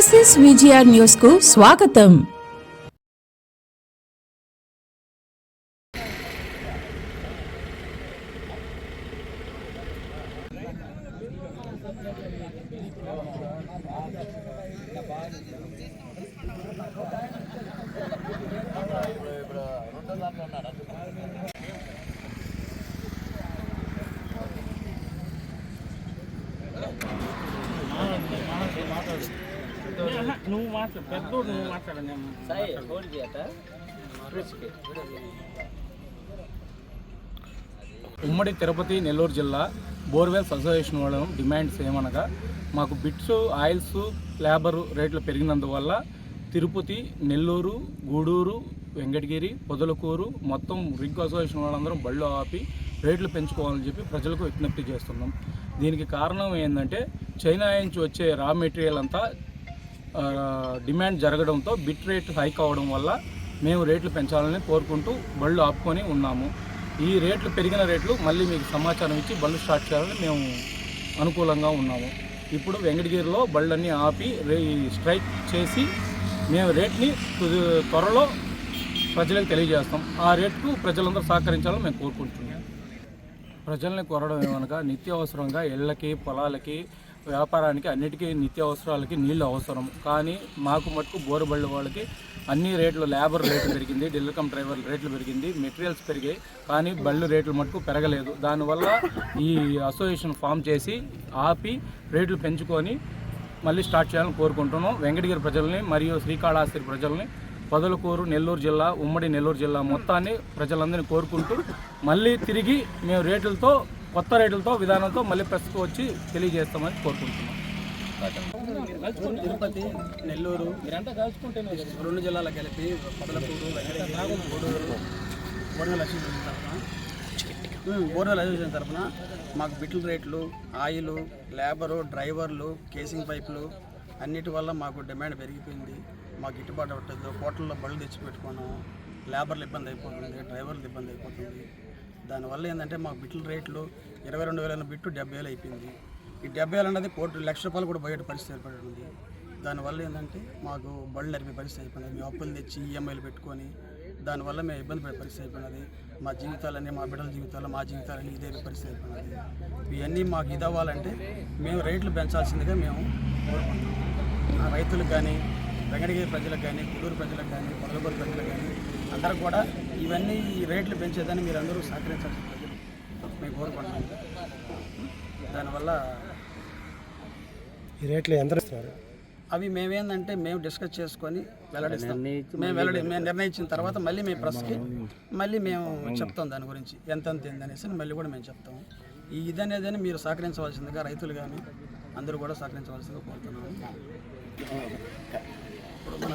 SS VGR న్యూస్కు స్వాగతం. నువ్వు మాట్లాడు పెద్దోడు నువ్వు సాయి చేయట ఉమ్మడి తిరుపతి నెల్లూరు జిల్లా బోర్వెల్స్ అసోసియేషన్ వాళ్ళ డిమాండ్స్ ఏమనగా మాకు బిట్స్ ఆయిల్స్ లేబర్ రేట్లు పెరిగినందువల్ల తిరుపతి నెల్లూరు గూడూరు వెంకటగిరి పొదలకూరు మొత్తం రిగ్ అసోసియేషన్ వాళ్ళందరం బళ్ళు ఆపి రేట్లు పెంచుకోవాలని చెప్పి ప్రజలకు విజ్ఞప్తి చేస్తున్నాం. దీనికి కారణం ఏంటంటే చైనా నుంచి వచ్చే రా మెటీరియల్ అంతా డిమాండ్ జరగడంతో బిట్ రేట్ హైక్ అవ్వడం వల్ల మేము రేట్లు పెంచాలని కోరుకుంటూ బళ్ళు ఆపుకొని ఉన్నాము. ఈ రేట్లు పెరిగిన రేట్లు మళ్ళీ మీకు సమాచారం ఇచ్చి బళ్ళు స్టార్ట్ చేయాలని మేము అనుకూలంగా ఉన్నాము. ఇప్పుడు వెంకటగిరిలో బళ్ళన్నీ ఆపి స్ట్రైక్ చేసి మేము రేట్ని త్వరలో ప్రజలకు తెలియజేస్తాం. ఆ రేట్కు ప్రజలందరూ సహకరించాలని మేము కోరుకుంటున్నాం. ప్రజల్ని కోరడం ఏమనగా నిత్యావసరంగా ఇళ్ళకి పొలాలకి వ్యాపారానికి అన్నిటికీ నిత్యావసరాలకి నీళ్ళు అవసరం. కానీ మాకు మటుకు బోరుబళ్ళ వాళ్ళకి అన్ని రేట్లు లేబర్ రేట్లు పెరిగింది డెలికమ్ డ్రైవర్ రేట్లు పెరిగింది మెటీరియల్స్ పెరిగాయి కానీ బళ్ళు రేట్లు మటుకు పెరగలేదు. దానివల్ల ఈ అసోసియేషన్ ఫామ్ చేసి ఆపి రేట్లు పెంచుకొని మళ్ళీ స్టార్ట్ చేయాలని కోరుకుంటున్నాం. వెంకటగిరి ప్రజల్ని మరియు శ్రీకాళహస్తి ప్రజల్ని పొదలకూరు నెల్లూరు జిల్లా ఉమ్మడి నెల్లూరు జిల్లా మొత్తాన్ని ప్రజలందరినీ కోరుకుంటూ మళ్ళీ తిరిగి మేము రేట్లతో కొత్త రేట్లతో విధానంతో మళ్ళీ ప్రెస్కు వచ్చి తెలియజేస్తామని కోరుకుంటున్నాం. తిరుపతి నెల్లూరు రెండు జిల్లాలకు కలిపి పొదలకూరు వెంకటగిరి గూడూరు బోర్నల లక్ష్మీ తరఫున బోర్నల్ అసోసియేషన్ తరఫున మాకు బిట్ల రేట్లు ఆయిల్ లేబరు డ్రైవర్లు కేసింగ్ పైపులు అన్నిటి వల్ల మాకు డిమాండ్ పెరిగిపోయింది. మాకు గిట్టుబాటు అవ్వట్లేదు. హోటల్లో బళ్ళు తెచ్చి పెట్టుకున్నాము లేబర్లు ఇబ్బంది అయిపోతుంది డ్రైవర్లు ఇబ్బంది అయిపోతుంది. దానివల్ల ఏంటంటే మాకు బిట్ల రేట్లు ఇరవై రెండు వేల బిట్టు డెబ్బై వేలు అయిపోయింది. ఈ డెబ్బై వేలు అనేది కోటి లక్ష రూపాయలు కూడా బయట పరిస్థితి ఏర్పడింది దానివల్ల ఏంటంటే మాకు బళ్ళు నడిపే పరిస్థితి అయిపోయింది. మేము అప్పులు తెచ్చి ఈఎంఐలు పెట్టుకొని దానివల్ల మేము ఇబ్బంది పడే పరిస్థితి అయిపోయినది మా జీవితాలన్నీ మా బిడ్డల జీవితాలు మా జీవితాలన్నీ ఇదే పరిస్థితి అయిపోయినది ఇవన్నీ మాకు ఇది అవ్వాలంటే మేము రేట్లు పెంచాల్సిందిగా మేము కోరుకుంటున్నాం. రైతులకు కానీ వెంకటగిరి ప్రజలకు కానీ గుడూరు ప్రజలకు కానీ పొదలగూరు ప్రజలకు కానీ అందరూ కూడా ఇవన్నీ ఈ రేట్లు పెంచేదాన్ని మీరు అందరూ సహకరించాల్సిన ప్రజలు. మేము కోరుకుంటున్నాం. దానివల్ల ఈ రేట్లు ఎంత ఇస్తున్నారు? అవి మేమేందంటే మేము డిస్కస్ చేసుకొని వెల్లడిస్తాం. మేము వెల్లడి మేము నిర్ణయించిన తర్వాత మళ్ళీ మేము ప్రెస్కి మళ్ళీ మేము చెప్తాం. దాని గురించి. ఎంత ఎంత ఏంది అనేసి మళ్ళీ కూడా మేము చెప్తాం. ఈ ఇది అనేది మీరు సహకరించవలసిందిగా రైతులు కానీ అందరూ కూడా సహకరించవలసిందిగా కోరుతున్నాము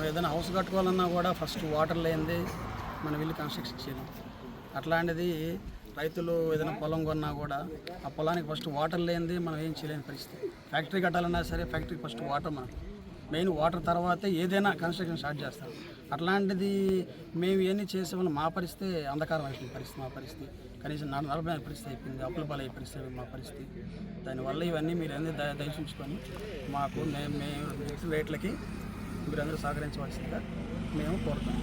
ఏదైనా హౌస్ కట్టుకోవాలన్నా కూడా ఫస్ట్ వాటర్ లేనిదే మనం వెళ్ళి కన్స్ట్రక్షన్ చేయలేం. అట్లాంటిది రైతులు ఏదైనా పొలం కొన్నా కూడా ఆ పొలానికి ఫస్ట్ వాటర్ లేనిది మనం ఏం చేయలేని పరిస్థితి. ఫ్యాక్టరీ కట్టాలన్నా సరే ఫ్యాక్టరీకి ఫస్ట్ వాటర్ మనకు మెయిన్ వాటర్ తర్వాతే ఏదైనా కన్స్ట్రక్షన్ స్టార్ట్ చేస్తాం. అట్లాంటిది మేము ఇవన్నీ చేసే వల్ల మా పరిస్థితి అంధకారం అయిపోయింది. పరిస్థితి మా పరిస్థితి. కనీసం నడ నలభై పరిస్థితి అయిపోయింది. అప్పుల పాలయ్యే పరిస్థితి మా పరిస్థితి. దానివల్ల ఇవన్నీ మీరు అన్ని ద దయచించుకొని మాకు మేము మేము రేట్లకి మీరందరూ సహకరించవలసిందిగా మేము కోరుతాం